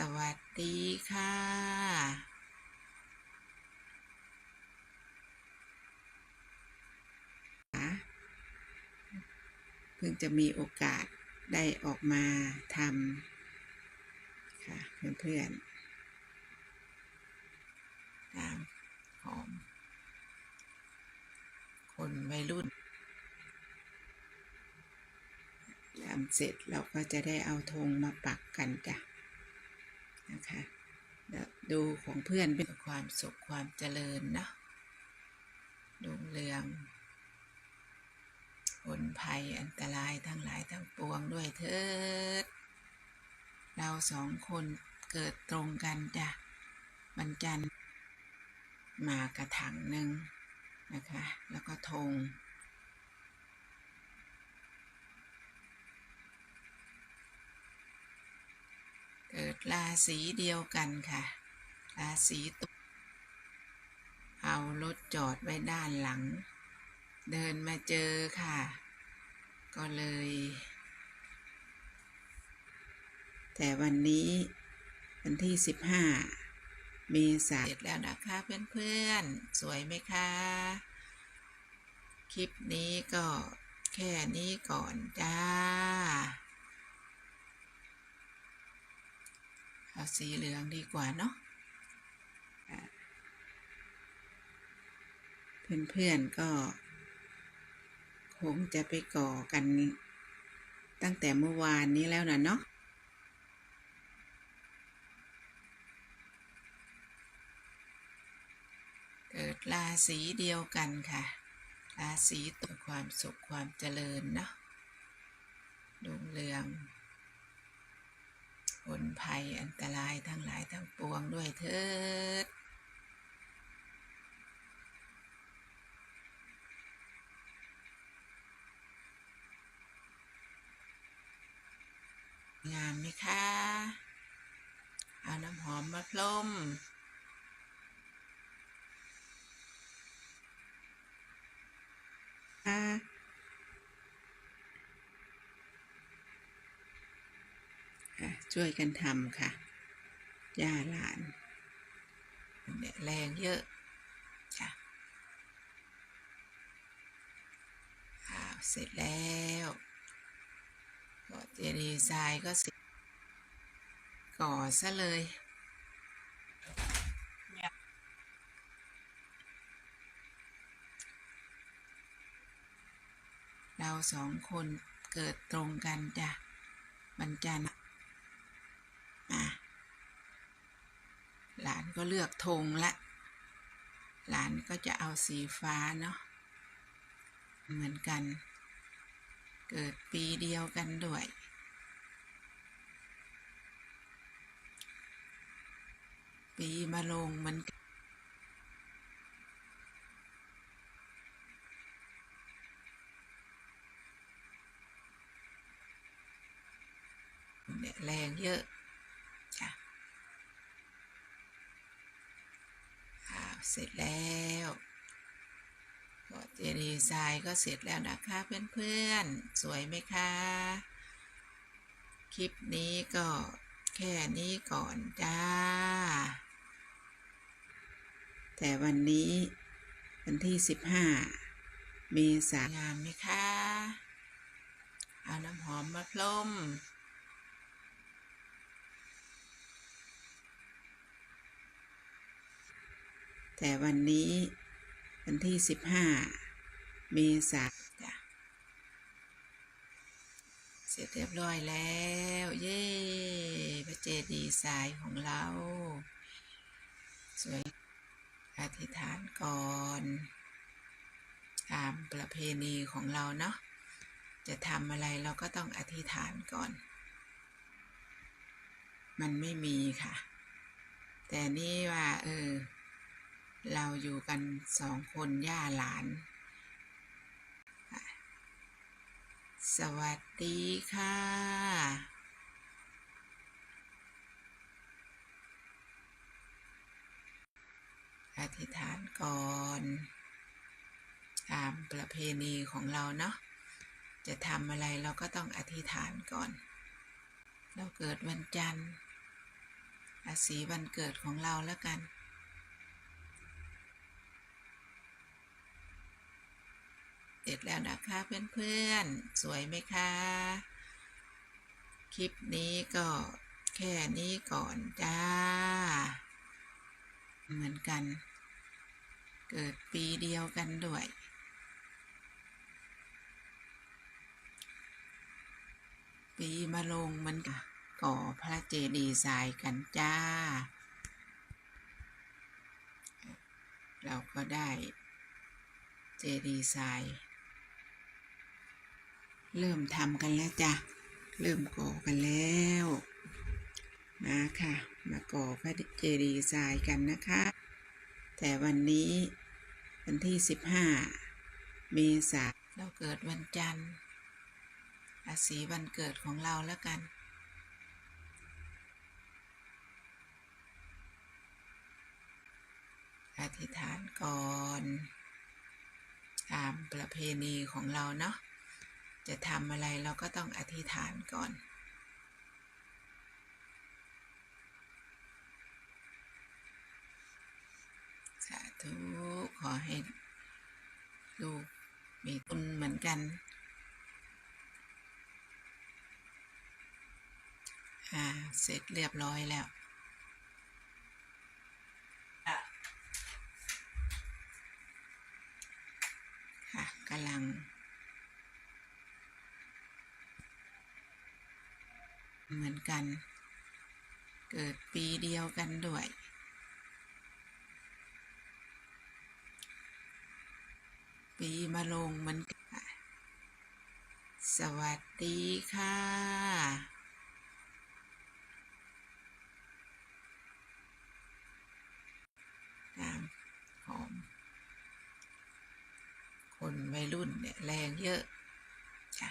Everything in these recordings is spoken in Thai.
สวัสดีค่ะเพิ่งจะมีโอกาสได้ออกมาทำค่ะเพื่อนๆตามของคนวัยรุ่นทำเสร็จเราก็จะได้เอาธงมาปักกันจ้ะ นะคะดูของเพื่อนเป็นความสุขความเจริญนะรุ่งเรืองผลภัยอันตรายทั้งหลายทั้งปวงด้วยเถิด เราสองคนเกิดตรงกันจ้ะวันจันมากระถางหนึ่งนะคะ แล้วก็ธง เกิด ราศีเดียวกันค่ะ ราศีตุลเอารถจอดไว้ด้านหลัง เดินมาเจอค่ะ ก็เลย แต่วันนี้วันที่สิบห้าเมษายนเสร็จแล้วนะคะเพื่อนๆ สวยไหมคะ คลิปนี้ก็แค่นี้ก่อนจ้า เอาสีเหลืองดีกว่าเนาะเพื่อนๆก็ คงจะไปก่อกันตั้งแต่เมื่อวานนี้แล้วนะเนาะเกิดราศีเดียวกันค่ะ ราศีตุลความสุขความเจริญเนาะรุ่งเรือง ผล ภัยอันตรายทั้งหลายทั้งปวงด้วยเถิดงามไหมคะ เอาน้ำหอมมาพรมค่ะค่ะ ช่วยกันทำค่ะย่าหลานเนี่ยแรงเยอะจ้ะอ้าวเสร็จแล้วก็เจดีย์ทรายก็เสร็จก่อซะเลยเราสองคนเกิดตรงกันจ้ะวันจันทร์อะ หลานก็เลือกธงละ หลานก็จะเอาสีฟ้าเนาะ เหมือนกัน เกิดปีเดียวกันด้วย ปีมาลงเหมันกันเนี่ยแรงเยอะอ้าว เสร็จแล้วก็เจดีย์ทรายก็เสร็จแล้วนะคะเพื่อนๆ สวยไหมคะ คลิปนี้ก็แค่นี้ก่อนจ้า แต่วันนี้วันที่สิบห้าเมษายนไหมคะ เอาน้ำหอมมาพรม แต่วันนี้วันที่สิบห้าเมษายนจ้ะเสร็จเรียบร้อยแล้ว เย้พระเจดีย์ทรายของเรา สวยอธิษฐานก่อน ตามประเพณีของเราเนาะจะทำอะไรเราก็ต้องอธิษฐานก่อน มันไม่มีค่ะ แต่นี่ว่า เออ เราอยู่กันสองคนย่าหลาน สวัสดีค่ะ อธิษฐานก่อน ตามประเพณีของเราเนาะ จะทำอะไรเราก็ต้องอธิษฐานก่อน เราเกิดวันจันทร์ราศีวันเกิดของเราแล้วกัน เสร็จแล้วนะคะเพื่อนๆ สวยไหมคะ คลิปนี้ก็แค่นี้ก่อนจ้า เหมือนกัน เกิดปีเดียวกันด้วย ปีมาลงมันก่อพระเจดีย์ทรายกันจ้า เราก็ได้เจดีย์ทราย เริ่มทำกันแล้วจ้ะ เริ่มก่อกันแล้ว มาค่ะ มาก่อพระเจดีย์ทรายกันนะคะ แต่วันนี้วันที่ 15 เมษาเราเกิดวันจันทร์ราศีวันเกิดของเราแล้วกันอธิษฐานก่อน ตามประเพณีของเราเนาะ จะทำอะไรเราก็ต้องอธิษฐานก่อน สาธุ ขอให้ลูกมีตุนเหมือนกัน อ่า เสร็จเรียบร้อยแล้วค่ะกำลัง เหมือน กัน เกิดปีเดียวกันด้วย ปีมาลงเหมันกันสวัสดีค่ะน้ำหอม คนวัยรุ่นเนี่ยแรงเยอะ จ้ะ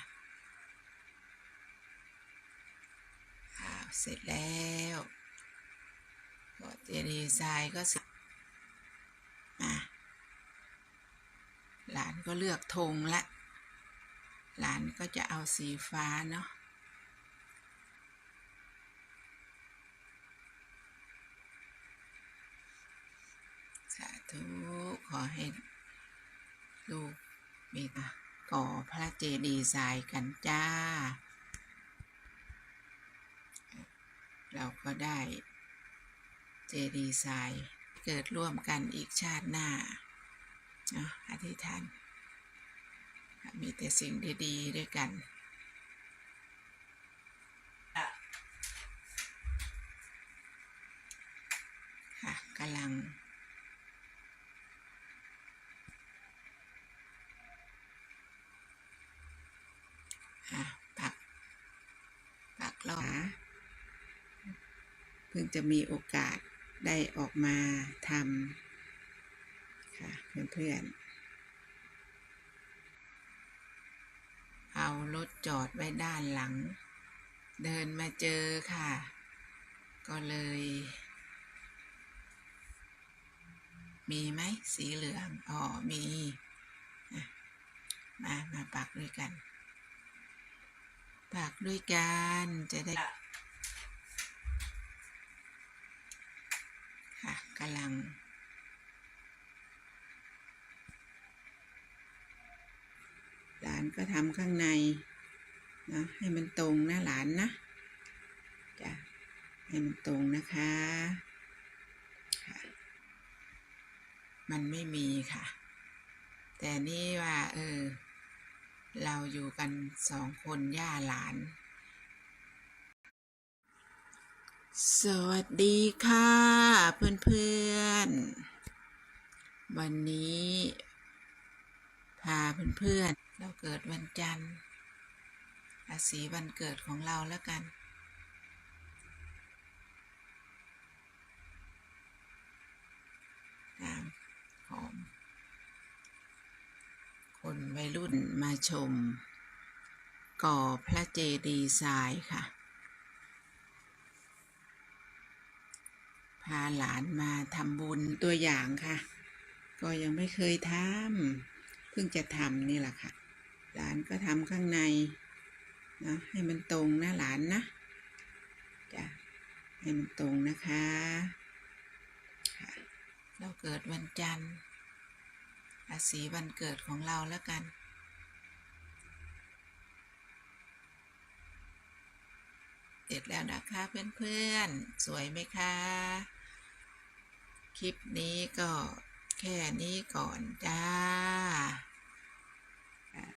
อ้าว เสร็จแล้วก็เจดีย์ทรายก็เสร็จอะหลานก็เลือกธงละ หลานก็จะเอาสีฟ้าเนาะสาธุขอให้ลูกมีก่อพระเจดีย์ทรายกันจ้า เราก็ได้เจดีย์ทรายเกิดร่วมกันอีกชาติหน้าเนาะอธิษฐาน มีแต่สิ่งดีๆด้วยกันค่ะกำลังอะปัก ปักล้อเพิ่งจะมีโอกาสได้ออกมาทำค่ะเพื่อนๆ เอารถจอดไว้ด้านหลัง เดินมาเจอค่ะ ก็เลย มีไหมสีเหลือง อ๋อ มี มา มาปักด้วยกัน ปักด้วยกันจะได้ ลัง หลานก็ทำข้างในนะให้มันตรงนะหลานนะจ้ะให้มันตรงนะคะค่ะมันไม่มีค่ะ แต่นี่ว่า เออ เราอยู่กันสองคนย่าหลาน สวัสดีค่ะเพื่อนๆ วันนี้ พาเพื่อนๆ เราเกิดวันจันทร์ราศีวันเกิดของเราแล้วกันน้ำหอมคนวัยรุ่นมาชม ก่อพระเจดีย์ทรายค่ะ พาหลานมาทำบุญตัวอย่างค่ะ ก็ยังไม่เคยทำเพิ่งจะทำนี่แหละค่ะ หลานก็ทำข้างในนะให้มันตรงนะหลานนะจ้ะให้มันตรงนะคะค่ะเราเกิดวันจันทร์ราศีวันเกิดของเราแล้วกันเสร็จแล้วนะคะเพื่อนๆ สวยไหมคะ คลิปนี้ก็แค่นี้ก่อนจ้า